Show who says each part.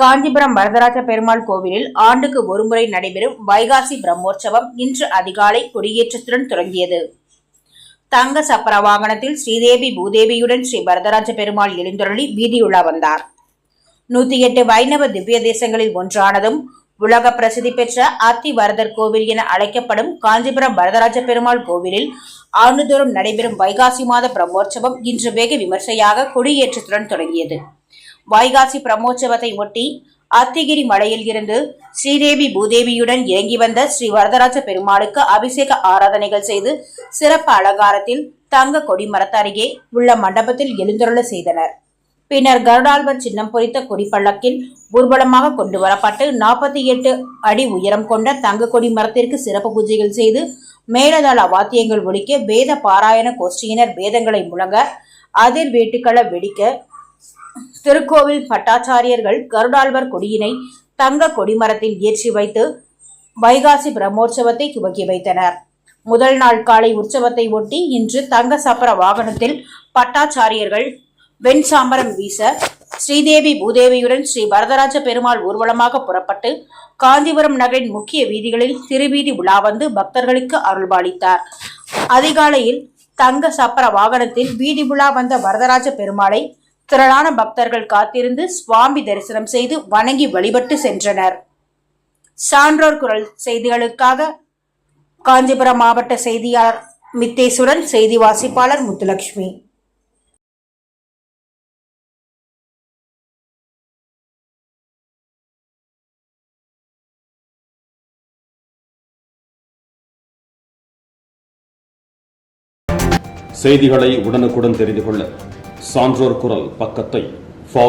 Speaker 1: காஞ்சிபுரம் வரதராஜ பெருமாள் கோவிலில் ஆண்டுக்கு ஒருமுறை நடைபெறும் வைகாசி பிரம்மோற்சவம் இன்று அதிகாலை கொடியேற்றத்துடன் தொடங்கியது. தங்க சப்பர வாகனத்தில் ஸ்ரீதேவி பூதேவியுடன் ஸ்ரீ வரதராஜ பெருமாள் எழுந்தருளி வீதியுலா வந்தார். நூத்தி எட்டு வைணவ திவ்ய தேசங்களில் ஒன்றானதும் உலக பிரசித்தி பெற்ற அத்தி வரதர் கோவில் என அழைக்கப்படும் காஞ்சிபுரம் வரதராஜ பெருமாள் கோவிலில் ஆண்டுதோறும் நடைபெறும் வைகாசி மாத பிரம்மோற்சவம் இன்று வெகு விமர்சையாக கொடியேற்றத்துடன் தொடங்கியது. வைகாசி பிரம்மோற்சவத்தை ஒட்டி அத்திகிரி மலையில் இருந்து ஸ்ரீதேவி பூதேவியுடன் இறங்கி வந்த ஸ்ரீ வரதராஜ பெருமாளுக்கு அபிஷேக ஆராதனைகள் செய்து சிறப்பு அலங்காரத்தில் தங்க கொடி மரத்தருகே உள்ள மண்டபத்தில் எழுந்தருள செய்தனர். பின்னர் கருடால்வர் சின்னம் பொறித்த கொடிப்பள்ளக்கில் ஊர்வலமாக கொண்டு வரப்பட்டு நாற்பத்தி எட்டு அடி உயரம் கொண்ட தங்க கொடி மரத்திற்கு சிறப்பு பூஜைகள் செய்து மேலதாள வாத்தியங்கள் ஒலிக்க வேத பாராயண கோஷ்டியினர் வேதங்களை முழங்க அதிர் வேட்டுக்களை வெடிக்க திருக்கோவில் பட்டாச்சாரியர்கள் கருடாழ்வர் கொடியினை தங்க கொடிமரத்தில் ஏற்றி வைத்து வைகாசி பிரம்மோற்சவத்தை துவக்கி வைத்தனர். முதல் நாள் காலை உற்சவத்தை ஒட்டி இன்று தங்க சப்பர வாகனத்தில் பட்டாச்சாரியர்கள் வெண் சாம்பரம் வீச ஸ்ரீதேவி பூதேவியுடன் ஸ்ரீ வரதராஜ பெருமாள் ஊர்வலமாக புறப்பட்டு காஞ்சிபுரம் நகரின் முக்கிய வீதிகளில் திருவீதி உலா வந்து பக்தர்களுக்கு அருள்பாலித்தார். அதிகாலையில் தங்க சப்பர வாகனத்தில் வீதி உலா வந்த வரதராஜ பெருமாளை திரளான பக்தர்கள் காத்திருந்து சுவாமி தரிசனம் செய்து வணங்கி வழிபட்டு சென்றனர். சான்றோர் குரல் செய்திகளுக்காக காஞ்சிபுரம் மாவட்ட செய்தியாளர் மித்தேசுடன் செய்தி வாசிப்பாளர் முத்துலட்சுமி.
Speaker 2: செய்திகளை உடனுக்குடன் தெரிந்து கொள்ள சான்றோர் குரல் பக்கத்தை ஃபாலோ